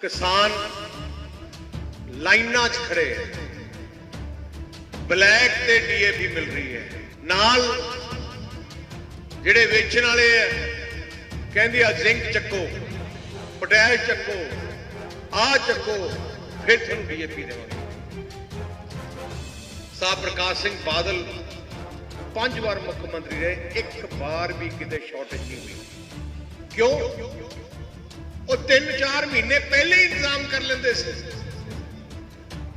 ਕਿਸਾਨ ਲਾਈਨਾਂ 'ਚ ਖੜੇ ਹੈ। ਬਲੈਕ ਤੇ ਡੀਏਪੀ ਮਿਲ ਰਹੀ ਹੈ। ਨਾਲ ਜਿਹੜੇ ਵੇਚਣ ਵਾਲੇ ਆ ਕਹਿੰਦੇ ਆ ਜ਼ਿੰਕ ਚੱਕੋ ਪੋਟੈਸ਼ ਚੱਕੋ ਆ ਚੱਕੋ, ਫਿਰ ਤੁਹਾਨੂੰ ਡੀਏਪੀ ਦੇਵਾਂਗੇ। ਸਾਹਿਬ ਪ੍ਰਕਾਸ਼ ਸਿੰਘ ਬਾਦਲ ਪੰਜ ਵਾਰ ਮੁੱਖ ਮੰਤਰੀ ਰਹੇ, ਇੱਕ ਵਾਰ ਵੀ ਕਿਤੇ ਸ਼ਾਰਟੇਜ ਨਹੀਂ ਹੋਈ। ਕਿਉਂ? ਉਹ 3-4 ਮਹੀਨੇ ਪਹਿਲੇ ਹੀ ਇੰਤਜ਼ਾਮ ਕਰ ਲੈਂਦੇ ਸੀ।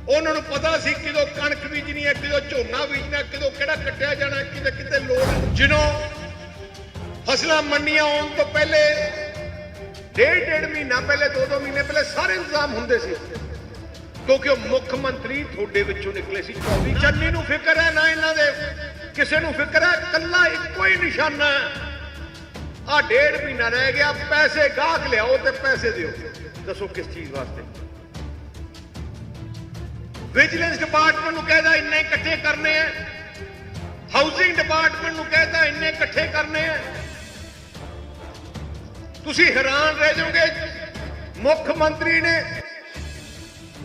ਉਹਨਾਂ ਨੂੰ ਪਤਾ ਸੀ ਕਿਦੋਂ ਕਣਕ ਬੀਜਣੀ ਹੈ, ਕਿਦੋਂ ਝੋਨਾ ਬੀਜਣਾ, ਕਿਦੋਂ ਕਿਹੜਾ ਕੱਟਿਆ ਜਾਣਾ, ਕਿਤੇ ਕਿਤੇ ਲੋੜ ਜਿਨੋਂ ਫਸਲਾਂ ਮੰਡੀਆਂ ਆਉਣ ਤੋਂ ਪਹਿਲੇ ਡੇਢ ਡੇਢ ਮਹੀਨਾ ਪਹਿਲੇ ਦੋ ਦੋ ਮਹੀਨੇ ਪਹਿਲੇ ਸਾਰੇ ਇੰਤਜ਼ਾਮ ਹੁੰਦੇ ਸੀ। ਕਿਉਂਕਿ ਉਹ ਮੁੱਖ ਮੰਤਰੀ ਤੁਹਾਡੇ ਵਿੱਚੋਂ ਨਿਕਲੇ ਸੀ। 24 ਚੰਨੀ ਨੂੰ ਫਿਕਰ ਹੈ ਨਾ ਇਹਨਾਂ ਦੇ। ਕਿਸੇ ਨੂੰ ਫਿਕਰ ਹੈ ਕੱਲਾ ਇੱਕੋ ਹੀ ਨਿਸ਼ਾਨਾ ਹੈ। ਆ ਡੇਢ ਮਹੀਨਾ ਰਹਿ ਗਿਆ, ਪੈਸੇ ਗਾਹਕ ਲਿਆਓ ਤੇ ਪੈਸੇ ਦਿਓ। ਦੱਸੋ ਕਿਸ ਚੀਜ਼ ਵਾਸਤੇ? ਵਿਜੀਲੈਂਸ ਡਿਪਾਰਟਮੈਂਟ ਨੂੰ ਕਹਿਦਾ ਇੰਨੇ ਇਕੱਠੇ ਕਰਨੇ ਆ ਹਾਊਸਿੰਗ ਡਿਪਾਰਟਮੈਂਟ ਨੂੰ ਕਹਿੰਦਾ ਇੰਨੇ ਇਕੱਠੇ ਕਰਨੇ ਆ ਤੁਸੀਂ ਹੈਰਾਨ ਰਹਿ ਜਾਓਗੇ, ਮੁੱਖ ਮੰਤਰੀ ਨੇ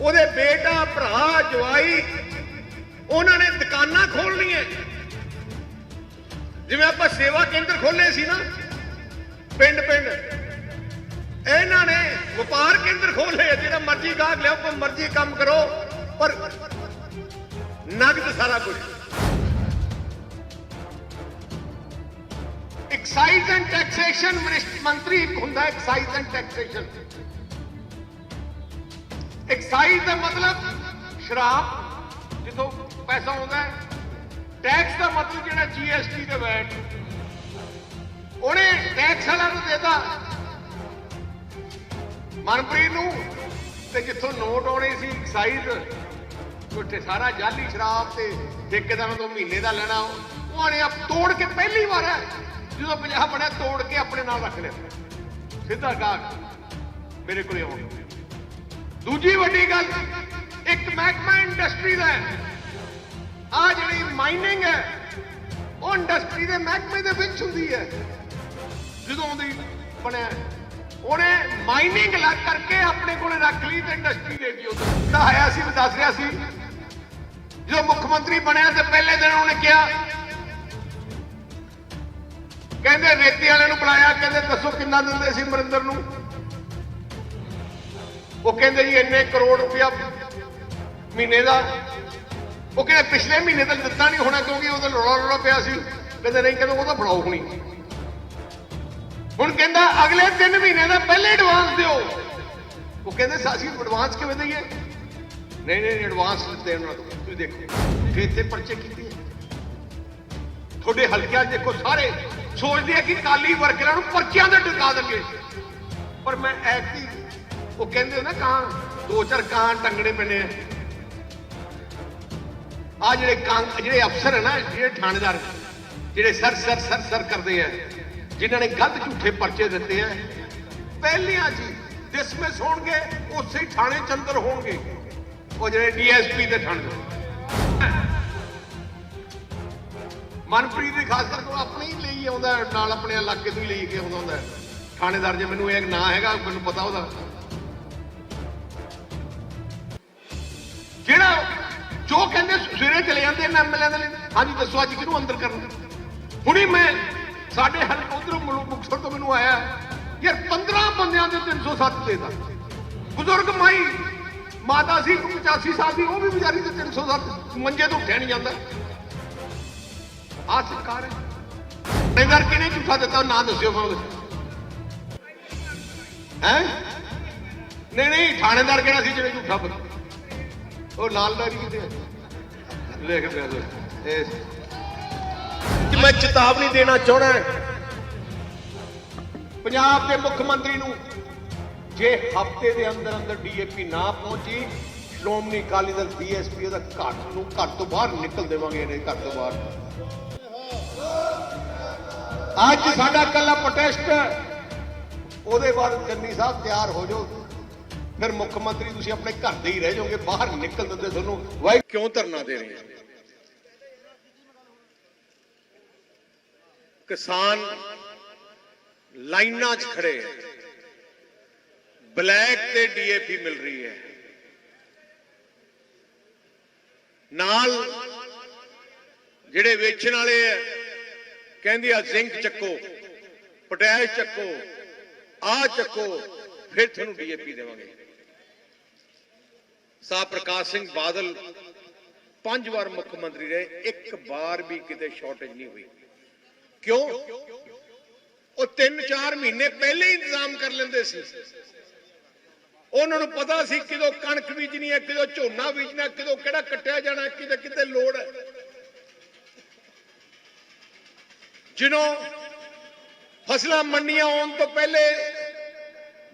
ਉਹਦੇ ਬੇਟਾ, ਭਰਾ, ਜਵਾਈ, ਉਹਨਾਂ ਨੇ ਦੁਕਾਨਾਂ ਖੋਲਣੀਆਂ ਜਿਵੇਂ ਆਪਾਂ ਸੇਵਾ ਕੇਂਦਰ ਖੋਲੇ ਸੀ ਨਾ ਪਿੰਡ ਪਿੰਡ। ਇਹਨਾਂ ਨੇ ਵਪਾਰ ਕੇਂਦਰ ਖੋਲੇ ਜਿਹੜਾ ਮਰਜ਼ੀ ਗਾਹਕ ਲਿਆਓ ਕੋਈ ਮਰਜ਼ੀ ਕੰਮ ਕਰੋ, ਪਰ ਨਗਦ ਸਾਰਾ ਕੁਝ ਐਕਸਾਈਜ਼ ਐਂਡ ਟੈਕਸੇਸ਼ਨ ਮੰਤਰੀ ਹੁੰਦਾ ਐਕਸਾਈਜ਼ ਐਂਡ ਟੈਕਸੇਸ਼ਨ ਐਕਸਾਈਜ਼ ਦਾ ਮਤਲਬ ਸ਼ਰਾਬ, ਜਿੱਥੋਂ ਪੈਸਾ ਆਉਂਦਾ ਹੈ। ਟੈਕਸ ਦਾ ਮਤਲਬ ਜਿਹੜਾ ਜੀਐਸਟੀ ਦੇ ਵੈਟ ਉਹਨੇ ਟੈਕਸ ਵਾਲਿਆਂ ਨੂੰ ਦੇਤਾ। ਮਨਪ੍ਰੀਤ ਨੂੰ ਤੇ ਜਿੱਥੋਂ ਨੋਟ ਆਉਣੇ ਸੀ ਐਕਸਾਈਜ਼ ਉੱਥੇ ਸਾਰਾ ਜਾਲੀ ਸ਼ਰਾਬ ਤੇ ਠੇਕੇਦਾਰਾਂ ਤੋਂ ਮਹੀਨੇ ਦਾ ਲੈਣਾ। ਉਹ ਆਣੇ ਤੋੜ ਕੇ ਪਹਿਲੀ ਵਾਰ ਹੈ, ਜਦੋਂ ਪੰਜਾਬ ਬਣਿਆ ਤੋੜ ਕੇ ਆਪਣੇ ਨਾਲ ਰੱਖ ਲਿਆ। ਸਿੱਧਾ ਗਾਹਕ ਮੇਰੇ ਕੋਲੇ ਆਉਣ ਦੂਜੀ ਵੱਡੀ ਗੱਲ, ਇੱਕ ਮਹਿਕਮਾ ਇੰਡਸਟਰੀ ਦਾ ਹੈ। ਆ ਜਿਹੜੀ ਮਾਈਨਿੰਗ ਹੈ, ਉਹ ਇੰਡਸਟਰੀ ਦੇ ਮਹਿਕਮੇ ਦੇ ਵਿੱਚ ਹੁੰਦੀ ਹੈ। ਜਦੋਂ ਦੀ ਬਣਿਆ ਉਹਨੇ ਮਾਈਨਿੰਗ ਲੱਗ ਕਰਕੇ ਆਪਣੇ ਕੋਲੇ ਰੱਖ ਲਈ ਤੇ ਇੰਡਸਟਰੀ ਦੇ ਦਿੱਤੀ ਉਹ ਤਾਂ ਆਇਆ ਸੀ ਦੱਸ ਰਿਹਾ ਸੀ, ਜਦੋਂ ਮੁੱਖ ਮੰਤਰੀ ਬਣਿਆ ਤੇ ਪਹਿਲੇ ਦਿਨ ਉਹਨੇ ਕਿਹਾ, ਕਹਿੰਦੇ ਰੇਤੀ ਵਾਲੇ ਨੂੰ ਬੁਲਾਇਆ, ਕਹਿੰਦੇ ਦੱਸੋ ਕਿੰਨਾ ਦਿੰਦੇ ਸੀ ਮਰਿੰਦਰ ਨੂੰ? ਉਹ ਕਹਿੰਦੇ ਜੀ ਇੰਨੇ ਕਰੋੜ ਰੁਪਇਆ ਮਹੀਨੇ ਦਾ। ਉਹ ਕਹਿੰਦੇ ਪਿਛਲੇ ਮਹੀਨੇ ਤਾਂ ਦਿੱਤਾ ਨਹੀਂ ਹੋਣਾ ਕਿਉਂਕਿ ਉਹਦਾ ਰੌਲਾ ਰੌਲਾ ਪਿਆ ਸੀ। ਕਹਿੰਦੇ ਨਹੀਂ, ਕਹਿੰਦੇ ਉਹ ਤਾਂ ਬਣਾਓ ਹੁਣੀ। ਹੁਣ ਕਹਿੰਦਾ, ਅਗਲੇ 3 ਮਹੀਨਿਆਂ ਦਾ ਪਹਿਲੇ ਐਡਵਾਂਸ ਦਿਓ। ਉਹ ਕਹਿੰਦੇ, ਸਾਸੀ ਐਡਵਾਂਸ ਕਿਵੇਂ ਦਈਏ? ਨਹੀਂ ਨਹੀਂ ਐਡਵਾਂਸ ਦਿੱਤੇ ਉਹਨਾਂ ਨੂੰ ਤੁਸੀਂ ਦੇਖੋ ਕਿ ਇੱਥੇ ਪਰਚੇ ਕੀਤੇ ਤੁਹਾਡੇ ਹਲਕਿਆਂ 'ਚ ਦੇਖੋ ਸਾਰੇ ਸੋਚਦੇ ਆ ਕਿ ਕਾਲੀ ਵਰਕਰਾਂ ਨੂੰ ਪਰਚਿਆਂ ਦੇ ਟਿਕਾ ਦੇਣਗੇ। ਪਰ ਮੈਂ ਐਕਟੀ ਉਹ ਕਹਿੰਦੇ ਨਾ ਕਾਂ, ਦੋ ਚਾਰ ਕਾਂ ਟੰਗਣੇ ਪੈਣੇ ਆ। ਆ ਜਿਹੜੇ ਕਾਂ, ਜਿਹੜੇ ਅਫਸਰ ਹੈ ਨਾ, ਜਿਹੜੇ ਥਾਣੇਦਾਰ, ਜਿਹੜੇ ਸਰ ਸਰ ਸਰ ਸਰ ਕਰਦੇ ਆ ਜਿਨ੍ਹਾਂ ਨੇ ਗਲਤ ਝੂਠੇ ਪਰਚੇ ਦਿੱਤੇ ਆ ਪਹਿਲੀਆਂ ਜੀ ਡਿਸਮਿਸ ਹੋਣਗੇ, ਉਸੇ ਥਾਣੇ ਚ ਅੰਦਰ ਹੋਣਗੇ। ਉਹ ਜਿਹੜੇ ਡੀਐਸਪੀ ਦੇ ਥਾਣੇ ਮਨਪ੍ਰੀਤ ਦੇ ਖਾਸ ਕਰਕੇ ਉਹ ਆਪਣੇ ਲਈ ਆਉਂਦਾ ਨਾਲ ਆਪਣੇ ਇਲਾਕੇ ਤੋਂ ਹੀ ਲਈ ਕੇ ਆਉਂਦਾ ਹੁੰਦਾ ਥਾਣੇਦਾਰ ਜੇ ਮੈਨੂੰ ਇਹ ਨਾਂ ਹੈਗਾ, ਮੈਨੂੰ ਪਤਾ ਉਹਦਾ। ਜਿਹੜਾ ਜੋ ਕਹਿੰਦੇ, ਸਵੇਰੇ ਚਲੇ ਜਾਂਦੇ ਨੇ ਐਮਐਲਏ ਦੇ ਲਈ। ਹਾਂਜੀ, ਦੱਸੋ ਅੱਜ ਕਿਹਨੂੰ ਅੰਦਰ ਕਰਨ? ਹੁਣੀ ਮੈਂ ਸਾਡੇ ਹਲਕੇ ਉਧਰੋਂ ਮੁਕਤਸਰ ਤੋਂ ਮੈਨੂੰ ਆਇਆ ਯਾਰ 15 ਬੰਦਿਆਂ ਦੇ 307 ਦੇਦਾ ਬਜ਼ੁਰਗ ਮਾਈ, ਮਾਤਾ ਸੀ 85 ਸਾਲ ਦੀ, ਉਹ ਵੀ ਵਿਚਾਰੀ ਤੇ 307 ਮੰਜੇ ਤੋਂ ਉੱਠਿਆ ਨਹੀਂ ਜਾਂਦਾ। ਆ ਸਰਕਾਰ ਹੈ। ਥਾਣੇਦਾਰ ਕਿਹਨੇ ਝੂਠਾ ਦਿੱਤਾ, ਨਾ ਦੱਸਿਓ ਮੈਨੂੰ ਹੈ? ਨਹੀਂ ਨਹੀਂ, ਥਾਣੇਦਾਰ ਕਿਹੜਾ ਸੀ ਜਿਹੜੇ ਝੂਠਾ ਬੋਲਿਆ? ਉਹ ਲਾਲਦਾਰੀ ਕਿਤੇ ਲਿਖ ਪਿਆ ਇਹ ਮੈਂ ਚੇਤਾਵਨੀ ਦੇਣਾ ਚਾਹਣਾ ਪੰਜਾਬ ਦੇ ਮੁੱਖ ਮੰਤਰੀ ਨੂੰ ਜੇ ਹਫ਼ਤੇ ਦੇ ਅੰਦਰ ਅੰਦਰ ਡੀਏਪੀ ਨਾ ਪਹੁੰਚੀ, ਸ਼੍ਰੋਮਣੀ ਅਕਾਲੀ ਦਲ ਬੀਐਸਪੀ ਉਹਦਾ ਘਰ ਨੂੰ ਘਰ ਤੋਂ ਬਾਹਰ ਨਿਕਲ ਦੇਵਾਂਗੇ ਇਹਨੇ ਘਰ ਤੋਂ ਬਾਹਰ। ਅੱਜ ਸਾਡਾ ਕੱਲਾ ਪ੍ਰੋਟੈਸਟ ਉਹਦੇ ਬਾਅਦ ਚੰਨੀ ਸਾਹਿਬ ਤਿਆਰ ਹੋ ਜਾਓ। ਫਿਰ ਮੁੱਖ ਮੰਤਰੀ ਤੁਸੀਂ ਆਪਣੇ ਘਰ ਦੇ ਹੀ ਰਹਿ ਜਾਓਗੇ, ਬਾਹਰ ਨਿਕਲ ਦਿੰਦੇ ਤੁਹਾਨੂੰ। ਵਾਈ ਕਿਉਂ ਧਰਨਾ ਦੇ ਰਹੇ ਕਿਸਾਨ ਲਾਈਨਾਂ 'ਚ ਖੜੇ ਬਲੈਕ ਤੇ ਡੀਏਪੀ ਮਿਲ ਰਹੀ ਹੈ। ਨਾਲ ਜਿਹੜੇ ਵੇਚਣ ਵਾਲੇ ਆ, ਕਹਿੰਦੇ ਆ ਜ਼ਿੰਕ ਚੱਕੋ ਪੋਟੈਸ਼ ਚੱਕੋ ਆ ਚੱਕੋ, ਫਿਰ ਤੁਹਾਨੂੰ ਡੀਏਪੀ ਦੇਵਾਂਗੇ। ਸਾਹ ਪ੍ਰਕਾਸ਼ ਸਿੰਘ ਬਾਦਲ ਪੰਜ ਵਾਰ ਮੁੱਖ ਮੰਤਰੀ ਰਹੇ, ਇੱਕ ਵਾਰ ਵੀ ਕਿਤੇ ਸ਼ਾਰਟੇਜ ਨਹੀਂ ਹੋਈ। ਕਿਉਂ? ਉਹ 3-4 ਮਹੀਨੇ ਪਹਿਲੇ ਹੀ ਇੰਤਜ਼ਾਮ ਕਰ ਲੈਂਦੇ ਸੀ। ਉਹਨਾਂ ਨੂੰ ਪਤਾ ਸੀ ਕਿਦੋਂ ਕਣਕ ਬੀਜਣੀ ਹੈ, ਕਿਦੋਂ ਝੋਨਾ ਬੀਜਣਾ, ਕਿਦੋਂ ਕਿਹੜਾ ਕੱਟਿਆ ਜਾਣਾ, ਕਿਤੇ ਕਿਤੇ ਲੋੜ ਹੈ। ਜਿਨੋਂ ਫਸਲਾਂ ਮੰਡੀਆਂ ਆਉਣ ਤੋਂ ਪਹਿਲੇ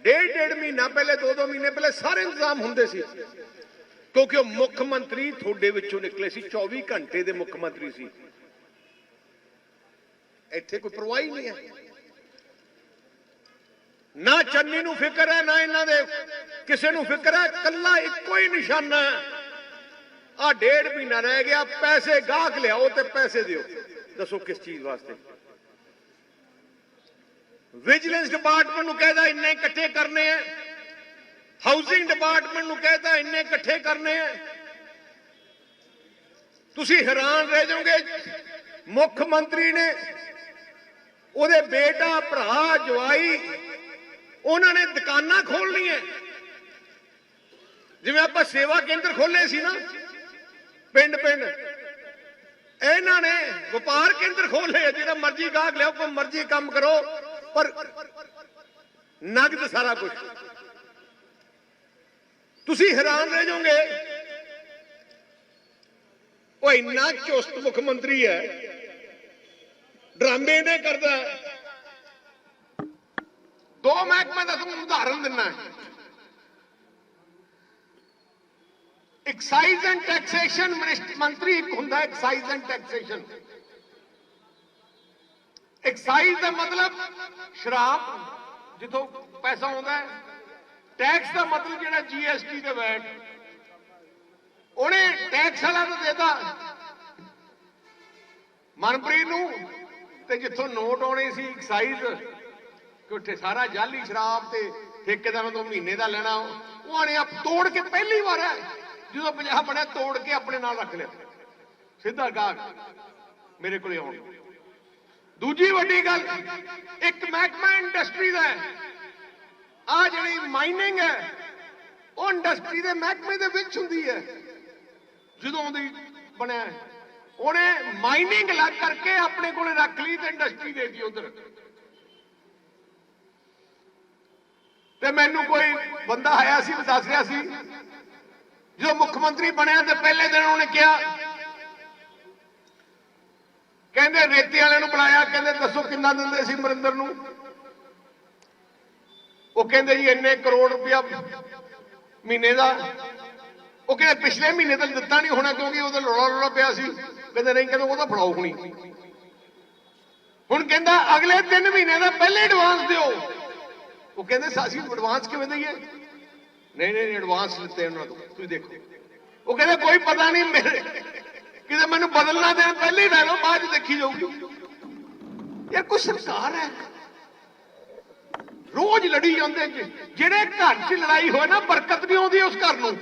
ਡੇਢ ਡੇਢ ਮਹੀਨਾ ਪਹਿਲੇ ਦੋ ਦੋ ਮਹੀਨੇ ਪਹਿਲੇ ਸਾਰੇ ਇੰਤਜ਼ਾਮ ਹੁੰਦੇ ਸੀ। ਕਿਉਂਕਿ ਉਹ ਮੁੱਖ ਮੰਤਰੀ ਤੁਹਾਡੇ ਵਿੱਚੋਂ ਨਿਕਲੇ ਸੀ 24 ਘੰਟੇ ਦੇ ਮੁੱਖ ਮੰਤਰੀ ਸੀ। ਇੱਥੇ ਕੋਈ ਪਰਵਾਹ ਨਹੀਂ ਹੈ। ਨਾ ਚੰਨੀ ਨੂੰ ਫਿਕਰ ਹੈ, ਨਾ ਇਹਨਾਂ ਦੇ। ਕਿਸੇ ਨੂੰ ਫਿਕਰ ਹੈ ਕੱਲਾ ਇੱਕੋ ਹੀ ਨਿਸ਼ਾਨਾ ਆ ਡੇਢ ਮਹੀਨਾ ਰਹਿ ਗਿਆ, ਪੈਸੇ ਗਾਹਕ ਲਿਆਓ ਤੇ ਪੈਸੇ ਦਿਓ। ਦੱਸੋ ਕਿਸ ਚੀਜ਼ ਵਾਸਤੇ? ਵਿਜੀਲੈਂਸ ਡਿਪਾਰਟਮੈਂਟ ਨੂੰ ਕਹਿੰਦਾ ਇੰਨੇ ਇਕੱਠੇ ਕਰਨੇ ਆ ਹਾਊਸਿੰਗ ਡਿਪਾਰਟਮੈਂਟ ਨੂੰ ਕਹਿੰਦਾ ਇੰਨੇ ਇਕੱਠੇ ਕਰਨੇ ਆ ਤੁਸੀਂ ਹੈਰਾਨ ਰਹਿ ਜਾਓਗੇ, ਮੁੱਖ ਮੰਤਰੀ ਨੇ ਉਹਦੇ ਬੇਟਾ, ਭਰਾ, ਜਵਾਈ ਉਹਨਾਂ ਨੇ ਦੁਕਾਨਾਂ ਖੋਲਣੀਆਂ ਜਿਵੇਂ ਆਪਾਂ ਸੇਵਾ ਕੇਂਦਰ ਖੋਲੇ ਸੀ ਨਾ, ਪਿੰਡ ਪਿੰਡ। ਇਹਨਾਂ ਨੇ ਵਪਾਰ ਕੇਂਦਰ ਖੋਲੇ ਜਿਹੜਾ ਮਰਜ਼ੀ ਗਾਹਕ ਲਿਆਓ, ਕੋਈ ਮਰਜ਼ੀ ਕੰਮ ਕਰੋ, ਪਰ ਨਗਦ ਸਾਰਾ ਕੁਝ ਤੁਸੀਂ ਹੈਰਾਨ ਰਹਿ ਜਾਓਗੇ, ਉਹ ਇੰਨਾ ਚੁਸਤ ਮੁੱਖ ਮੰਤਰੀ ਹੈ, ਡਰਾਮੇ ਨੇ ਕਰਦਾ। ਦੋ ਮਹਿਕਮੇ ਦਾ ਤੁਹਾਨੂੰ ਉਦਾਹਰਨ ਦਿੰਨਾ ਹੈ। ਐਕਸਾਈਜ਼ ਐਂਡ ਟੈਕਸੇਸ਼ਨ ਮੰਤਰੀ ਇੱਕ ਹੁੰਦਾ ਐਕਸਾਈਜ਼ ਐਂਡ ਟੈਕਸੇਸ਼ਨ ਐਕਸਾਈਜ਼ ਦਾ ਮਤਲਬ ਸ਼ਰਾਬ, ਜਿੱਥੋਂ ਪੈਸਾ ਆਉਂਦਾ ਹੈ। ਟੈਕਸ ਦਾ ਮਤਲਬ ਜਿਹੜਾ ਜੀਐਸਟੀ ਦੇ ਵੈਟ ਉਹਨੇ ਟੈਕਸ ਵਾਲਾ ਨੂੰ ਦੇਤਾ। ਮਨਪ੍ਰੀਤ ਨੂੰ, ਤੇ ਜਿੱਥੋਂ ਨੋਟ ਆਉਣੇ ਸੀ ਐਕਸਾਈਜ਼ ਕਿ ਉੱਥੇ ਸਾਰਾ ਜਾਲੀ ਸ਼ਰਾਬ ਤੇ ਠੇਕੇਦਾਰਾਂ ਤੋਂ ਮਹੀਨੇ ਦਾ ਲੈਣਾ, ਉਹ ਆਣੇ ਆਪ ਤੋੜ ਕੇ ਪਹਿਲੀ ਵਾਰ ਹੈ ਜਦੋਂ ਪੰਜਾਬ ਬਣਿਆ, ਤੋੜ ਕੇ ਆਪਣੇ ਨਾਲ ਰੱਖ ਲਿਆ। ਸਿੱਧਾ ਗਾਹਕ ਮੇਰੇ ਕੋਲੇ ਆਉਣ ਦੂਜੀ ਵੱਡੀ ਗੱਲ, ਇੱਕ ਮਹਿਕਮਾ ਇੰਡਸਟਰੀ ਦਾ ਹੈ। ਆ ਜਿਹੜੀ ਮਾਈਨਿੰਗ ਹੈ, ਉਹ ਇੰਡਸਟਰੀ ਦੇ ਮਹਿਕਮੇ ਦੇ ਵਿੱਚ ਹੁੰਦੀ ਹੈ। ਜਦੋਂ ਦੀ ਬਣਿਆ ਉਹਨੇ ਮਾਈਨਿੰਗ ਲੱਗ ਕਰਕੇ ਆਪਣੇ ਕੋਲੇ ਰੱਖ ਲਈ ਤੇ ਇੰਡਸਟਰੀ ਦੇ ਦਿੱਤੀ ਉਧਰ। ਤੇ ਮੈਨੂੰ ਕੋਈ ਬੰਦਾ ਆਇਆ ਸੀ ਦੱਸ ਰਿਹਾ ਸੀ। ਜਦੋਂ ਮੁੱਖ ਮੰਤਰੀ ਬਣਿਆ ਤੇ ਪਹਿਲੇ ਦਿਨ ਉਹਨੇ ਕਿਹਾ, ਕਹਿੰਦੇ ਰੇਤੇ ਵਾਲਿਆਂ ਨੂੰ ਬੁਲਾਇਆ, ਕਹਿੰਦੇ ਦੱਸੋ ਕਿੰਨਾ ਦਿੰਦੇ ਸੀ ਮਰਿੰਦਰ ਨੂੰ। ਉਹ ਕਹਿੰਦੇ ਜੀ ਇੰਨੇ ਕਰੋੜ ਰੁਪਇਆ ਮਹੀਨੇ ਦਾ। ਉਹ ਕਹਿੰਦੇ ਪਿਛਲੇ ਮਹੀਨੇ ਤੱਕ ਦਿੱਤਾ ਨਹੀਂ ਹੋਣਾ ਕਿਉਂਕਿ ਉਹਦਾ ਰੌਲਾ ਰੌਲਾ ਪਿਆ ਸੀ। ਕਹਿੰਦੇ ਨਹੀਂ, ਕਹਿੰਦੇ ਉਹਦਾ ਫੜਾਓ ਹੁਣੀ। ਹੁਣ ਕਹਿੰਦਾ ਅਗਲੇ 3 ਮਹੀਨੇ ਦਾ ਪਹਿਲੇ ਐਡਵਾਂਸ ਦਿਓ। ਉਹ ਕਹਿੰਦੇ ਸਾਸੀ ਐਡਵਾਂਸ ਕਿਵੇਂ ਦਈਏ ਨਹੀਂ ਨਹੀਂ ਐਡਵਾਂਸ ਲਿੱਤੇ ਉਹਨਾਂ ਤੋਂ ਤੁਸੀਂ ਦੇਖੋ ਉਹ ਕਹਿੰਦੇ ਕੋਈ ਪਤਾ ਨਹੀਂ ਮੇਰੇ ਕਿਤੇ ਮੈਨੂੰ ਬਦਲਣਾ ਦੇਣ ਪਹਿਲੇ ਹੀ ਲੈ ਲਓ ਬਾਅਦ ਚ ਦੇਖੀ ਜਾਊਗੀ ਇਹ ਕੋਈ ਸਰਕਾਰ ਹੈ ਰੋਜ਼ ਲੜੀ ਜਾਂਦੇ ਜੀ ਜਿਹੜੇ ਘਰ 'ਚ ਲੜਾਈ ਹੋਏ ਨਾ ਬਰਕਤ ਨਹੀਂ ਆਉਂਦੀ ਉਸ ਘਰ ਨੂੰ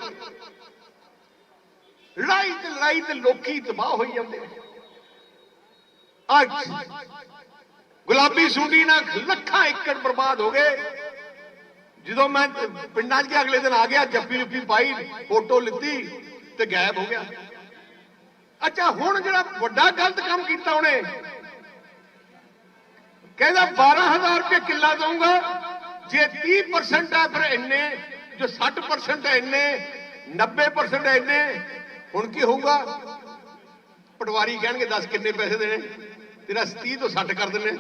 ਲੜਾਈ ਤੇ ਲੜਾਈ ਤੇ ਲੋਕੀ ਤਬਾਹ ਹੋਈ ਜਾਂਦੇ ਨੇ ਅੱਜ ਗੁਲਾਬੀ ਸੁੰਡੀ ਨਾਲ ਲੱਖਾਂ ਏਕੜ ਬਰਬਾਦ ਹੋ ਗਏ ਜਦੋਂ ਮੈਂ ਪਿੰਡਾਂ 'ਚ ਗਿਆ, ਅਗਲੇ ਦਿਨ ਆ ਗਿਆ, ਜੱਫੀ ਜੁੱਫੀ ਪਾਈ, ਫੋਟੋ ਲਿੱਤੀ ਤੇ ਗਾਇਬ ਹੋ ਗਿਆ। ਅੱਛਾ, ਹੁਣ ਜਿਹੜਾ ਵੱਡਾ ਗਲਤ ਕੰਮ ਕੀਤਾ ਉਹਨੇ, ਕਹਿੰਦਾ 12000 ਰੁਪਏ ਕਿੱਲਾ ਦਊਂਗਾ, ਜੇ 30% ਹੈ ਫਿਰ ਇੰਨੇ, ਜੋ 60% ਹੈ ਇੰਨੇ 90% ਹੈ ਇੰਨੇ, ਹੁਣ ਕੀ ਹੋਊਗਾ? ਪਟਵਾਰੀ ਕਹਿਣਗੇ, ਦੱਸ ਕਿੰਨੇ ਪੈਸੇ ਦੇਣੇ? ਤੇਰਾ 30 ਤੋਂ 60 ਕਰ ਦਿੰਨੇ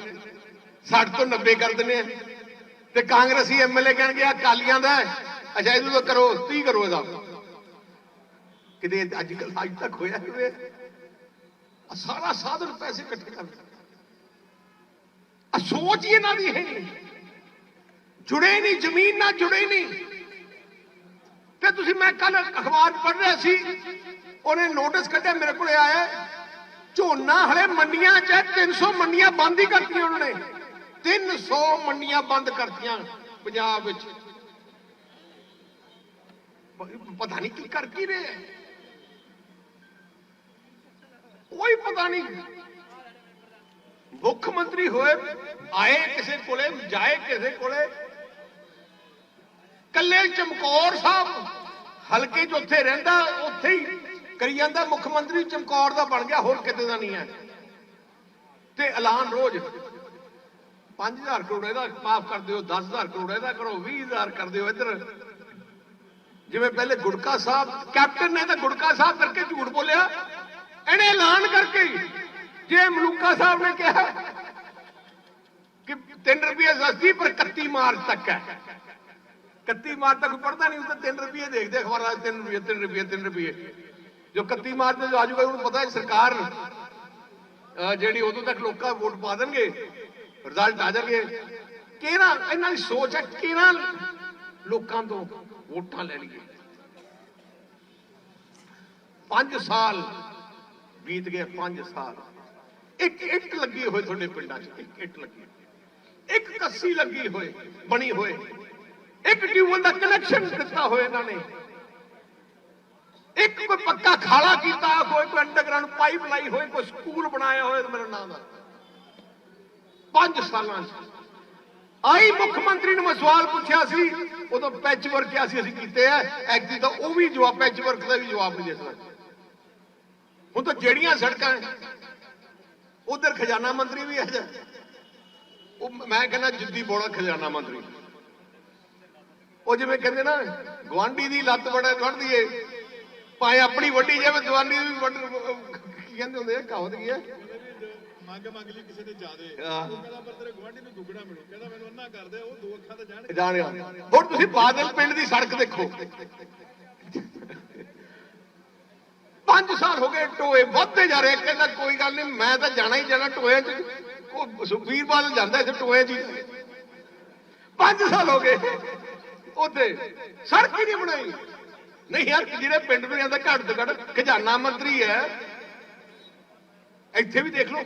60 ਤੋਂ 90 ਕਰ ਦਿੰਨੇ ਤੇ ਕਾਂਗਰਸੀ ਐਮਐਲਏ ਕਹਿਣਗੇ ਆ ਕਾਲੀਆਂ ਦਾ ਅੱਛਾ, ਇਹਨੂੰ ਤਾਂ ਕਰੋ 30 ਕਰੋ ਇਹਦਾ। ਕਿਤੇ ਅੱਜ ਕੱਲ ਅੱਜ ਤੱਕ ਹੋਇਆ ਕਿਵੇਂ ਸਾਰਾ ਸਾਧਨ ਪੈਸੇ ਇਕੱਠੇ ਕਰਦੇ ਆ ਸੋਚ ਹੀ ਇਹਨਾਂ ਦੀ ਹੈ ਜੁੜੇ ਨਹੀਂ, ਜ਼ਮੀਨ ਨਾਲ ਜੁੜੇ ਨਹੀਂ। ਤੇ ਤੁਸੀਂ, ਮੈਂ ਕੱਲ ਅਖਬਾਰ ਪੜ੍ਹ ਰਿਹਾ ਸੀ, ਉਹਨੇ ਨੋਟਿਸ ਕੱਢਿਆ, ਮੇਰੇ ਕੋਲੇ ਆਇਆ, ਝੋਨਾ ਹਲੇ ਮੰਡੀਆਂ 'ਚ 300 ਮੰਡੀਆਂ ਬੰਦ ਹੀ ਕਰਤੀਆਂ ਉਹਨਾਂ। ਨੇ 300 ਮੰਡੀਆਂ ਬੰਦ ਕਰਤੀਆਂ ਪੰਜਾਬ ਵਿੱਚ। ਪਤਾ ਨਹੀਂ ਕੀ ਕਰ ਕੀ ਰਹੇ ਕੋਈ ਪਤਾ ਨਹੀਂ। ਮੁੱਖ ਮੰਤਰੀ ਹੋਏ, ਆਏ ਕਿਸੇ ਕੋਲੇ, ਜਾਏ ਕਿਸੇ ਕੋਲੇ। ਕੱਲੇ ਚਮਕੌਰ ਸਾਹਿਬ, ਹਲਕੇ 'ਚ ਉੱਥੇ ਰਹਿੰਦਾ, ਉੱਥੇ ਹੀ ਕਰੀ ਜਾਂਦਾ। ਮੁੱਖ ਮੰਤਰੀ ਚਮਕੌਰ ਦਾ ਬਣ ਗਿਆ, ਹੋਰ ਕਿਤੇ ਦਾ ਨਹੀਂ ਹੈ। ਤੇ ਐਲਾਨ ਰੋਜ਼। 5000 ਕਰੋੜ ਇਹਦਾ ਮਾਫ ਕਰ ਦਿਓ 10000 ਕਰੋੜ ਇਹਦਾ ਕਰੋ 20000 ਕਰ ਦਿਓ ਇੱਧਰ। ਜਿਵੇਂ ਪਹਿਲੇ ਗੁੜਕਾ ਸਾਹਿਬ, ਕੈਪਟਨ ਨੇ ਤਾਂ ਗੁੜਕਾ ਸਾਹਿਬ ਕਰਕੇ ਝੂਠ ਬੋਲਿਆ। ਇਹਨੇ ਐਲਾਨ ਕਰਕੇ ਜੇ ਮਲੂਕਾ ਸਾਹਿਬ ਨੇ ਕਿਹਾ ਕਿ 3 ਰੁਪਏ ਸਸਤੀ ਪਰ 31 ਮਾਰਚ ਤੱਕ ਹੈ। 31 ਮਾਰਚ ਤੱਕ ਪੜਦਾ ਨਹੀਂ, ਉਹ ਤਾਂ 3 ਰੁਪਏ ਦੇਖਦੇ ਅਖਬਾਰਾਂ 'ਚ 3 ਰੁਪਏ 3 ਰੁਪਏ 3 ਰੁਪਏ। ਜੋ 31 ਮਾਰਚ ਤੇ ਜੋ ਆਜੂਗਾ ਉਹਨੂੰ ਪਤਾ ਹੈ ਸਰਕਾਰ ਜਿਹੜੀ ਉਦੋਂ ਤੱਕ ਲੋਕਾਂ ਵੋਟ ਪਾ ਦੇਣਗੇ ਰਿਜ਼ਲਟ ਆ ਜਾਵੇ ਕਿਹੜਾ ਇਹਨਾਂ ਦੀ ਸੋਚ ਹੈ, ਕਿਹੜਾ ਲੋਕਾਂ ਤੋਂ ਵੋਟਾਂ ਲੈ 5 ਸਾਲ ਬੀਤ ਗਏ 5 ਸਾਲ। ਇੱਕ ਇੱਟ ਲੱਗੀ ਹੋਏ ਤੁਹਾਡੇ ਪਿੰਡਾਂ 'ਚ, ਇੱਕ ਇੱਟ ਲੱਗੀ। ਇੱਕ ਕੱਸੀ ਲੱਗੀ ਹੋਏ, ਬਣੀ ਹੋਏ। ਇੱਕ ਟਿਊਬਲ ਦਾ ਕਨੈਕਸ਼ਨ ਦਿੱਤਾ ਹੋਇਆ ਇਹਨਾਂ ਨੇ। ਇੱਕ ਕੋਈ ਪੱਕਾ ਖਾਲਾ ਕੀਤਾ, ਕੋਈ ਕੋਈ ਅੰਡਰਗਰਾਉਂਡ ਪਾਈਪ ਲਾਈ ਹੋਈ, ਕੋਈ ਸਕੂਲ ਬਣਾਇਆ ਹੋਇਆ ਮੇਰੇ ਨਾਮ ਦਾ ਪੰਜ ਸਾਲਾਂ 'ਚ। ਆਈ ਮੁੱਖ ਮੰਤਰੀ ਨੂੰ ਮੈਂ ਸਵਾਲ ਪੁੱਛਿਆ ਸੀ, ਉਦੋਂ ਪੈਚ ਵਰਕ ਕਿਹਾ ਸੀ ਅਸੀਂ ਕੀਤੇ ਆ? ਐਕਚੁਅਲੀ ਤਾਂ ਉਹ ਵੀ ਜਵਾਬ ਪੈਚ ਵਰਕ ਦਾ ਵੀ ਜਵਾਬ ਨਹੀਂ ਦੇ ਸਕਦਾ ਹੁਣ ਤਾਂ ਜਿਹੜੀਆਂ ਸੜਕਾਂ ਉਧਰ ਖਜ਼ਾਨਾ ਮੰਤਰੀ ਵੀ ਹੈ ਜਾ। ਉਹ ਮੈਂ ਕਹਿੰਦਾ ਜਿੱਦੀ ਬੋੜਾ ਖਜ਼ਾਨਾ ਮੰਤਰੀ। ਉਹ ਜਿਵੇਂ ਕਹਿੰਦੇ ਨਾ ਗਵਾਂਢੀ ਦੀ ਲੱਤ ਬੜਾ ਵੱਢਦੀ ਏ ਭਾਵੇਂ ਆਪਣੀ ਵੱਡੀ ਜਾਵੇ ਦਵਾਨੀ ਵੀ ਵੱਢ ਕੀ ਕਹਿੰਦੇ ਹੁੰਦੇ ਆ, ਕਹਾਵਤ ਕੀ ਹੈ? ਮੰਗ ਮੰਗ ਲਈ ਕਿਸੇ ਨੇ ਜਾਦੇ ਹਾਂ। ਉਹ ਕਹਿੰਦਾ ਪਰ ਤੇਰੇ ਗਵਾਂਢੀ ਨੂੰ ਦੁੱਗਣਾ ਮਿਲੂ। ਕਹਿੰਦਾ ਮੈਨੂੰ ਅੰਨਾ ਕਰਦੇ ਉਹ ਦੋ ਅੱਖਾਂ ਤੇ ਜਾਣ ਜਾਣ ਗਿਆ ਹੁਣ ਤੁਸੀਂ ਬਾਦਲ ਪਿੰਡ ਦੀ ਸੜਕ ਦੇਖੋ। 5 ਸਾਲ ਹੋ ਗਏ ਟੋਏ ਵੱਧਦੇ ਜਾ ਰਹੇ ਕਹਿੰਦਾ ਕੋਈ ਗੱਲ ਨਹੀਂ ਮੈਂ ਤਾਂ ਜਾਣਾ ਹੀ ਜਾਣਾ ਟੋਏ 'ਚ। ਉਹ ਸੁਖਬੀਰ ਬਾਦਲ ਜਾਂਦਾ ਇੱਥੇ ਟੋਏ 'ਚ 5 ਸਾਲ ਹੋ ਗਏ ਉੱਥੇ। ਸੜਕ ਹੀ ਨਹੀਂ ਬਣਾਈ। ਨਹੀਂ ਯਾਰ ਜਿਹੜੇ ਪਿੰਡ ਨੂੰ ਜਾਂਦਾ ਘੱਟ ਤੋਂ ਘੱਟ ਖਜ਼ਾਨਾ ਮੰਤਰੀ ਹੈ। ਇੱਥੇ ਵੀ ਦੇਖ ਲਓ।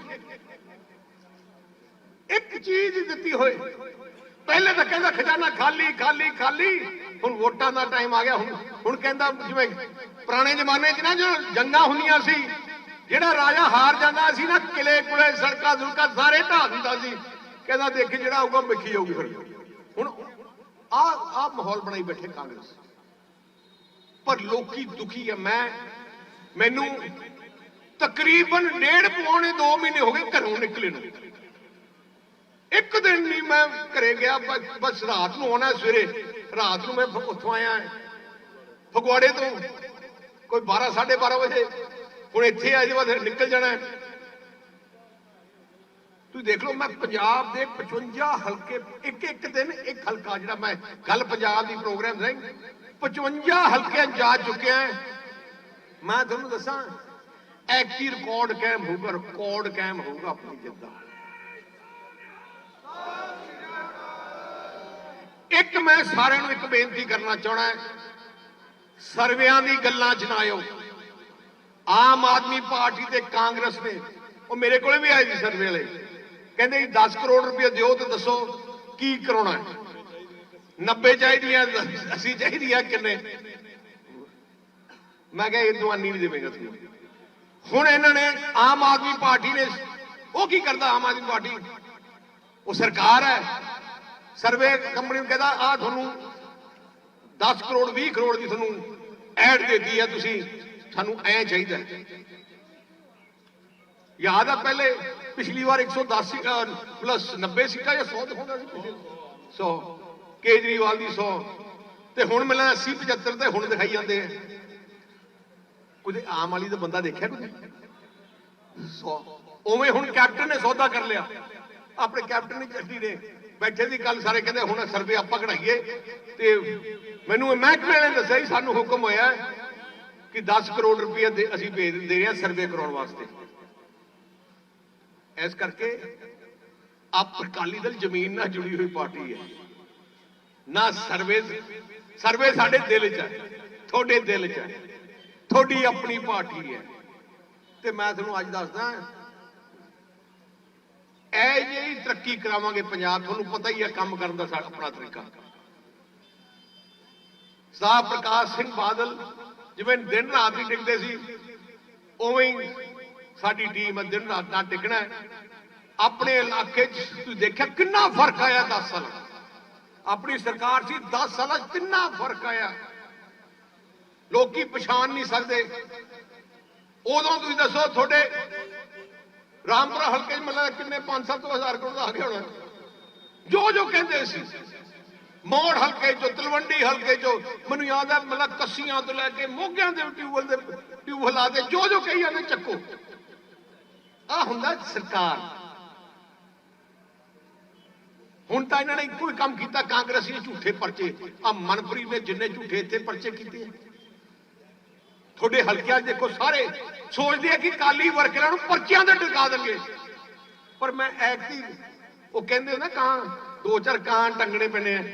ਇੱਕ ਚੀਜ਼ ਦਿੱਤੀ ਹੋਏ। ਪਹਿਲੇ ਤਾਂ ਕਹਿੰਦਾ ਖਜ਼ਾਨਾ ਖਾਲੀ ਖਾਲੀ ਖਾਲੀ। ਹੁਣ ਵੋਟਾਂ ਦਾ ਟਾਈਮ ਆ ਗਿਆ। ਹੁਣ ਹੁਣ ਕਹਿੰਦਾ ਜਿਵੇਂ ਪੁਰਾਣੇ ਜ਼ਮਾਨੇ 'ਚ ਨਾ ਜੋ ਜੰਗਾਂ ਹੁੰਦੀਆਂ ਸੀ, ਜਿਹੜਾ ਰਾਜਾ ਹਾਰ ਜਾਂਦਾ ਸੀ ਨਾ, ਕਿਲੇ, ਕੁਲੇ, ਸੜਕਾਂ ਸੁੜਕਾਂ ਸਾਰੇ ਢਾਹ ਦਿੰਦਾ ਸੀ। ਕਹਿੰਦਾ ਦੇਖ ਜਿਹੜਾ ਆਊਗਾ ਵੇਖੀ ਜਾਊਗੀ ਫਿਰ। ਹੁਣ ਆ ਆ ਮਾਹੌਲ ਬਣਾਈ ਬੈਠੇ ਕਾਂਗਰਸ। ਪਰ ਲੋਕੀ ਦੁਖੀ ਹੈ ਮੈਂ ਮੈਨੂੰ ਤਕਰੀਬਨ ਡੇਢ ਪੌਣੇ 2 ਮਹੀਨੇ ਹੋ ਗਏ ਘਰੋਂ ਨਿਕਲੇ ਨੂੰ। ਇੱਕ ਦਿਨ ਨਹੀਂ ਮੈਂ ਘਰੇ ਗਿਆ, ਬਸ ਰਾਤ ਨੂੰ ਆਉਣਾ ਸਵੇਰੇ। ਰਾਤ ਨੂੰ ਮੈਂ ਉੱਥੋਂ ਆਇਆ, ਫਗਵਾੜੇ ਤੋਂ। ਕੋਈ 12 12:30 ਵਜੇ। ਹੁਣ ਇੱਥੇ ਆ ਜੇ ਬਾਅਦ ਨਿਕਲ ਜਾਣਾ ਤੁਸੀਂ ਦੇਖ ਲਓ, ਮੈਂ ਪੰਜਾਬ ਦੇ 55 ਹਲਕੇ ਇੱਕ ਇੱਕ ਦਿਨ ਇੱਕ ਹਲਕਾ ਜਿਹੜਾ ਮੈਂ ਗੱਲ ਪੰਜਾਬ ਦੀ ਪ੍ਰੋਗਰਾਮ ਰਹੀ 55 ਹਲਕਿਆਂ ਜਾ ਚੁੱਕਿਆ। ਮੈਂ ਤੁਹਾਨੂੰ ਦੱਸਾਂ ਐਕਟੀ ਰਿਕਾਰਡ ਕਾਇਮ ਹੋਊਗਾ, ਰਿਕਾਰਡ ਕਾਇਮ ਹੋਊਗਾ ਆਪਣੀ ਜਿੱਤ ਦਾ। ਇੱਕ ਮੈਂ ਸਾਰਿਆਂ ਨੂੰ ਇੱਕ ਬੇਨਤੀ ਕਰਨਾ ਚਾਹਣਾ ਸਰਵਿਆਂ ਦੀ ਗੱਲਾਂ ਚ ਨਾ ਆਇਓ। ਆਮ ਆਦਮੀ ਪਾਰਟੀ ਤੇ ਕਾਂਗਰਸ ਨੇ, ਉਹ ਮੇਰੇ ਕੋਲੇ ਵੀ ਆਏ ਸੀ ਸਰਵੇ ਵਾਲੇ। ਕਹਿੰਦੇ ਜੀ 10 ਕਰੋੜ ਰੁਪਏ ਦਿਓ ਤੇ ਦੱਸੋ ਕੀ ਕਰਾਉਣਾ ਹੈ। 90 ਚਾਹੀਦੀਆਂ, ਅਸੀਂ ਚਾਹੀਦੀਆਂ ਕਿੰਨੇ? ਮੈਂ ਕਿਹਾ, ਇਹ ਦਵਾਨੀ ਨਹੀਂ ਦੇਵੇਂਗਾ ਤੁਸੀਂ ਹੁਣ ਇਹਨਾਂ ਨੇ ਆਮ ਆਦਮੀ ਪਾਰਟੀ ਨੇ ਉਹ ਕੀ ਕਰਦਾ ਆਮ ਆਦਮੀ ਪਾਰਟੀ? ਉਹ ਸਰਕਾਰ ਹੈ। ਸਰਵੇ ਕੰਪਨੀ ਨੂੰ ਕਹਿੰਦਾ ਆ ਤੁਹਾਨੂੰ 10 ਕਰੋੜ 20 ਕਰੋੜ ਦੀ ਤੁਹਾਨੂੰ ਐਡ ਦਿੱਤੀ ਹੈ ਤੁਸੀਂ ਸਾਨੂੰ ਐ ਚਾਹੀਦਾ ਯਾਦ ਆ ਪਹਿਲੇ ਪਿਛਲੀ ਵਾਰ 110 ਪਲੱਸ 90 ਸਿੱਕਾ ਜਾਂ 100 ਦਿਖਾਉਂਦਾ ਸੀ ਪਿਛਲੇ 100 ਕੇਜਰੀਵਾਲ ਦੀ 100 ਤੇ ਹੁਣ ਮਿਲਣਾ 80 75 ਤੇ ਹੁਣ ਦਿਖਾਈ ਜਾਂਦੇ ਆ। ਉਹਦੇ ਆਮ ਵਾਲੀ ਦਾ ਬੰਦਾ ਦੇਖਿਆ ਕੋਈ 100 ਉਵੇਂ ਹੁਣ ਕੈਪਟਨ ਨੇ ਸੌਦਾ ਕਰ ਲਿਆ। ਆਪਣੇ ਕੈਪਟਨ ਨੇ ਚੱਡੀ ਨੇ ਬੈਠੇ ਸੀ ਕੱਲ ਸਾਰੇ ਕਹਿੰਦੇ ਹੁਣ ਸਰਵੇ ਆਪਾਂ ਕਢਾਈਏ। ਤੇ ਮੈਨੂੰ ਮਹਿਕਮੇ ਨੇ ਦੱਸਿਆ ਸੀ ਸਾਨੂੰ ਹੁਕਮ ਹੋਇਆ ਕਿ 10 ਕਰੋੜ ਰੁਪਏ ਦੇ ਅਸੀਂ ਭੇਜ ਦੇ ਰਹੇ ਹਾਂ ਸਰਵੇ ਕਰਾਉਣ ਵਾਸਤੇ। ਇਸ ਕਰਕੇ ਆਪ ਅਕਾਲੀ ਦਲ ਜ਼ਮੀਨ ਨਾਲ ਜੁੜੀ ਹੋਈ ਪਾਰਟੀ ਹੈ। ਨਾ ਸਰਵੇ ਸਰਵੇ ਸਾਡੇ ਦਿਲ 'ਚ ਹੈ, ਤੁਹਾਡੇ ਦਿਲ 'ਚ ਹੈ। ਤੁਹਾਡੀ ਆਪਣੀ ਪਾਰਟੀ ਹੈ। ਤੇ ਮੈਂ ਤੁਹਾਨੂੰ ਅੱਜ ਦੱਸਦਾ ਐ ਜਿਹੀ ਤਰੱਕੀ ਕਰਾਵਾਂਗੇ ਪੰਜਾਬ, ਤੁਹਾਨੂੰ ਪਤਾ ਹੀ ਹੈ ਕੰਮ ਕਰਨ ਦਾ ਸਾਡਾ ਆਪਣਾ ਤਰੀਕਾ। ਸਰਦਾਰ ਪ੍ਰਕਾਸ਼ ਸਿੰਘ ਬਾਦਲ ਜਿਵੇਂ ਦਿਨ ਰਾਤ ਹੀ ਟਿਕਦੇ ਸੀ, ਉਵੇਂ ਹੀ ਸਾਡੀ ਟੀਮ ਦਿਨ ਰਾਤ ਨਾਲ ਟਿਕਣਾ ਆਪਣੇ ਇਲਾਕੇ 'ਚ ਤੁਸੀਂ ਦੇਖਿਆ ਕਿੰਨਾ ਫ਼ਰਕ ਆਇਆ 10 ਸਾਲ ਆਪਣੀ ਸਰਕਾਰ ਸੀ 10 ਸਾਲਾਂ 'ਚ ਕਿੰਨਾ ਫ਼ਰਕ ਆਇਆ? ਲੋਕੀ ਪਛਾਣ ਨਹੀਂ ਸਕਦੇ। ਉਦੋਂ ਤੁਸੀਂ ਦੱਸੋ, ਤੁਹਾਡੇ ਰਾਮਪੁਰਾ ਹਲਕੇ 'ਚ ਮਤਲਬ ਕਿੰਨੇ 5-7 ਹਜ਼ਾਰ ਕਰੋੜ ਦਾ ਆ ਗਿਆ ਹੋਣਾ। ਜੋ ਜੋ ਕਹਿੰਦੇ ਸੀ, ਮੋੜ ਹਲਕੇ ਚੋਂ, ਤਲਵੰਡੀ ਹਲਕੇ ਚੋਂ, ਮੈਨੂੰ ਯਾਦ ਹੈ ਮਤਲਬ ਕੱਸੀਆਂ ਤੋਂ ਲੈ ਕੇ ਮੋਗਿਆਂ ਦੇ ਟਿਊਬਲ ਦੇ ਟਿਊਬਲ ਆ ਦੇ ਜੋ ਜੋ ਕਹੀ ਜਾਂਦੇ, ਚੱਕੋ। ਆ ਹੁੰਦਾ ਸਰਕਾਰ। ਹੁਣ ਤਾਂ ਇਹਨਾਂ ਨੇ ਇੱਕੋ ਹੀ ਕੰਮ ਕੀਤਾ ਕਾਂਗਰਸੀ ਝੂਠੇ ਪਰਚੇ। ਆ ਮਨਪ੍ਰੀਤ ਨੇ ਜਿੰਨੇ ਝੂਠੇ ਇੱਥੇ ਪਰਚੇ ਕੀਤੇ ਆ। ਤੁਹਾਡੇ ਹਲਕਿਆਂ 'ਚ ਦੇਖੋ ਸਾਰੇ ਸੋਚਦੇ ਆ ਕਿ ਕਾਲੀ ਵਰਕਰਾਂ ਨੂੰ ਪਰਚਿਆਂ ਦੇ ਟਿਕਾ ਦੇਣਗੇ। ਪਰ ਮੈਂ ਐਕਟੀ ਉਹ ਕਹਿੰਦੇ ਨਾ ਕਾਂ, ਦੋ ਚਾਰ ਕਾਂ ਟੰਗਣੇ ਪੈਣੇ ਆ।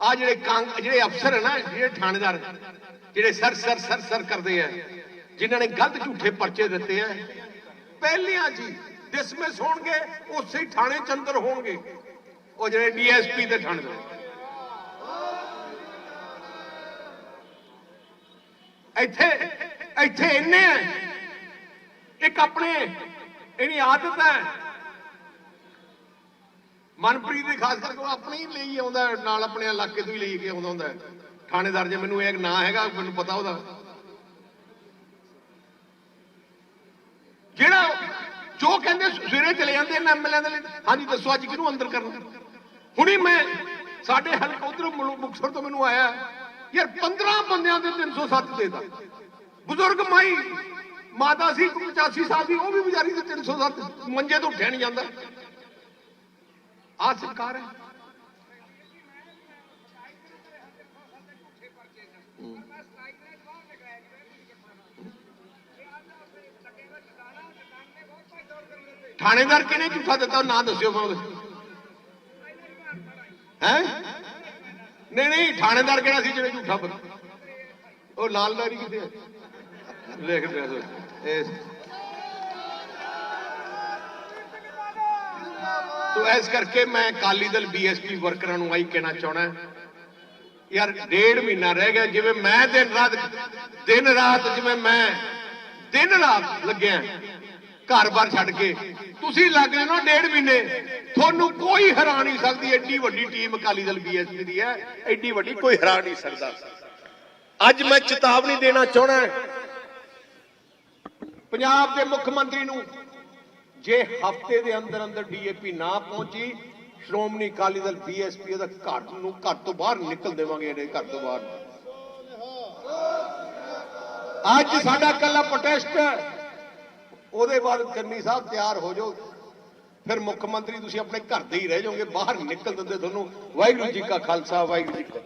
ਆ ਜਿਹੜੇ ਕਾਂ, ਜਿਹੜੇ ਅਫਸਰ ਹੈ ਨਾ, ਜਿਹੜੇ ਥਾਣੇਦਾਰ, ਜਿਹੜੇ ਸਰ ਸਰ ਸਰ ਸਰ ਕਰਦੇ ਆ, ਜਿਨ੍ਹਾਂ ਨੇ ਗਲਤ ਝੂਠੇ ਪਰਚੇ ਦਿੱਤੇ ਆ, ਪਹਿਲਿਆਂ ਜੀ ਡਿਸਮਿਸ ਹੋਣਗੇ, ਉਸੇ ਥਾਣੇ ਚ ਅੰਦਰ ਹੋਣਗੇ। ਉਹ ਜਿਹੜੇ ਡੀਐਸਪੀ ਦੇ ਥਾਣੇਦਾਰ। ਇੱਥੇ ਇੱਥੇ ਇੰਨੇ ਆ। ਇੱਕ ਆਪਣੇ ਇਹਨੀ ਆਦਤ ਹੈ। ਮਨਪ੍ਰੀਤ ਦੀ ਖਾਸ ਕਰਕੇ ਉਹ ਆਪਣੇ ਹੀ ਲਈ ਆਉਂਦਾ ਨਾਲ ਆਪਣੇ ਇਲਾਕੇ ਤੋਂ ਹੀ ਲਈ ਕੇ ਆਉਂਦਾ ਹੁੰਦਾ ਥਾਣੇਦਾਰ ਜੇ ਮੈਨੂੰ ਇਹ ਨਾਂ ਹੈਗਾ, ਮੈਨੂੰ ਪਤਾ ਉਹਦਾ। ਜਿਹੜਾ ਜੋ ਕਹਿੰਦੇ ਸਵੇਰੇ ਚਲੇ ਜਾਂਦੇ ਨੇ ਐਮਐਲਏ ਦੇ ਹਾਂਜੀ, ਦੱਸੋ ਅੱਜ ਕਿਹਨੂੰ ਅੰਦਰ ਕਰਨਾ? ਹੁਣੀ ਮੈਂ ਸਾਡੇ ਹਲਕਾ ਉਧਰ ਮੁਕਸਰ ਤੋਂ ਮੈਨੂੰ ਆਇਆ। ਯਾਰ 15 ਬੰਦਿਆਂ ਦੇ 307 ਦੇਦਾ ਬਜ਼ੁਰਗ ਮਾਈ, ਮਾਤਾ ਸੀ 85 ਸਾਲ ਦੀ, ਉਹ ਵੀ ਵਿਚਾਰੀ ਦੇ 307 ਮੰਜੇ ਤੋਂ ਉੱਠਿਆ ਨਹੀਂ ਜਾਂਦਾ। ਆ ਸਰਕਾਰ ਹੈ। ਥਾਣੇਦਾਰ ਕਿਹਨੇ ਝੂਠਾ ਦਿੱਤਾ? ਨਾ ਦੱਸਿਓ ਮੈਨੂੰ ਹੈ? ਨਹੀਂ ਨਹੀਂ, ਥਾਣੇਦਾਰ ਕਿਹੜਾ ਸੀ ਜਿਹਨੇ ਝੂਠਾ ਬੋਲਿਆ ਉਹ ਲਾਲਦਾਰੀ ਕਿਤੇ ਹੈ ਲਿਖ ਦਿਆ ਸੋ ਇਸ। ਤੋ ਇਸ ਕਰਕੇ ਮੈਂ ਅਕਾਲੀ ਦਲ ਬੀਐਸਪੀ ਵਰਕਰਾਂ ਨੂੰ ਆਈ ਕਹਿਣਾ ਚਾਹਣਾ ਯਾਰ, ਡੇਢ ਮਹੀਨਾ ਰਹਿ ਗਿਆ, ਜਿਵੇਂ ਮੈਂ ਦਿਨ ਰਾਤ ਦਿਨ ਰਾਤ ਜਿਵੇਂ ਮੈਂ ਦਿਨ ਰਾਤ ਲੱਗਿਆ। ਘਰ-ਬਾਰ ਛੱਡ ਕੇ ਤੁਸੀਂ ਲੱਗ ਰਹੇ ਹੋ ਡੇਢ ਮਹੀਨੇ। ਤੁਹਾਨੂੰ ਕੋਈ ਹਰਾ ਨਹੀਂ ਸਕਦੀ ਐਡੀ ਵੱਡੀ ਟੀਮ ਅਕਾਲੀ ਦਲ ਬੀਐਸਪੀ ਦੀ ਹੈ ਐਡੀ ਵੱਡੀ ਕੋਈ ਹਰਾ ਨਹੀਂ ਸਕਦਾ। ਅੱਜ ਮੈਂ ਚੇਤਾਵਨੀ ਦੇਣਾ ਚਾਹਣਾ ਪੰਜਾਬ ਦੇ ਮੁੱਖ ਮੰਤਰੀ ਨੂੰ ਜੇ ਹਫ਼ਤੇ ਦੇ ਅੰਦਰ ਅੰਦਰ ਡੀਏਪੀ ਨਾ ਪਹੁੰਚੀ ਸ਼੍ਰੋਮਣੀ ਅਕਾਲੀ ਦਲ ਬੀਐਸਪੀ ਦਾ ਘਰ ਨੂੰ ਘਰ ਤੋਂ ਬਾਹਰ ਨਿਕਲ ਦੇਵਾਂਗੇ ਇਹਦੇ ਘਰ ਤੋਂ ਬਾਹਰ। ਅੱਜ ਸਾਡਾ ਕੱਲਾ ਪ੍ਰੋਟੈਸਟ ਹੈ। ਉਹਦੇ ਬਾਅਦ ਚੰਨੀ ਸਾਹਿਬ ਤਿਆਰ ਹੋ ਜਾਓ। ਫਿਰ ਮੁੱਖ ਮੰਤਰੀ ਤੁਸੀਂ ਆਪਣੇ ਘਰ ਦੇ ਹੀ ਰਹਿ ਜਾਓਗੇ, ਬਾਹਰ ਨਿਕਲ ਦਿੰਦੇ ਤੁਹਾਨੂੰ। ਵਾਹਿਗੁਰੂ ਜੀ ਕਾ ਖਾਲਸਾ, ਵਾਹਿਗੁਰੂ ਜੀ ਕੀ